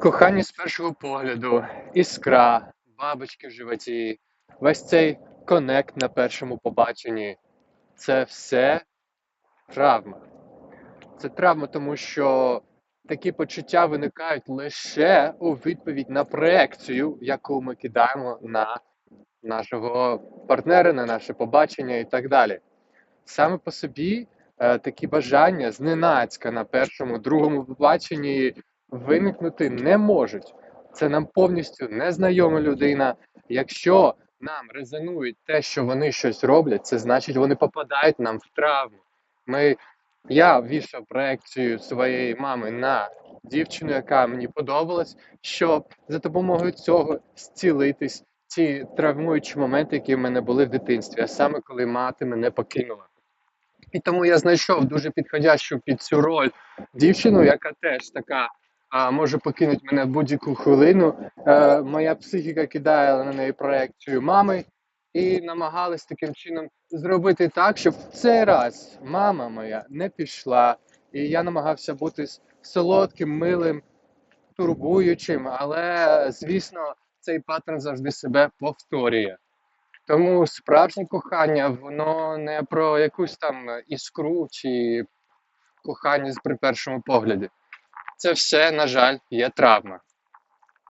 Кохання з першого погляду, іскра, бабочки в животі, весь цей конект на першому побаченні це все травма. Це травма, тому що такі почуття виникають лише у відповідь на проекцію, яку ми кидаємо на нашого партнера, на наше побачення і так далі. Саме по собі е, такі бажання зненацька на першому, другому побаченні виникнути не можуть. Це нам повністю незнайома людина. Якщо нам резонує те, що вони щось роблять, це значить, вони попадають нам в травму. Ми, я вішав проекцію своєї мами на дівчину, яка мені подобалась, щоб за допомогою цього зцілитись ті травмуючі моменти, які в мене були в дитинстві, а саме коли мати мене покинула. І тому я знайшов дуже підходящу під цю роль дівчину, яка теж така а, може покинути мене в будь-яку хвилину. Е, моя психіка кидає на неї проекцію мами і намагалась таким чином зробити так, щоб в цей раз мама моя не пішла. І я намагався бути солодким, милим, турбуючим, але звісно, цей паттерн завжди себе повторює. Тому справжнє кохання, воно не про якусь там іскру чи кохання при першому погляді. Це все, на жаль, є травма.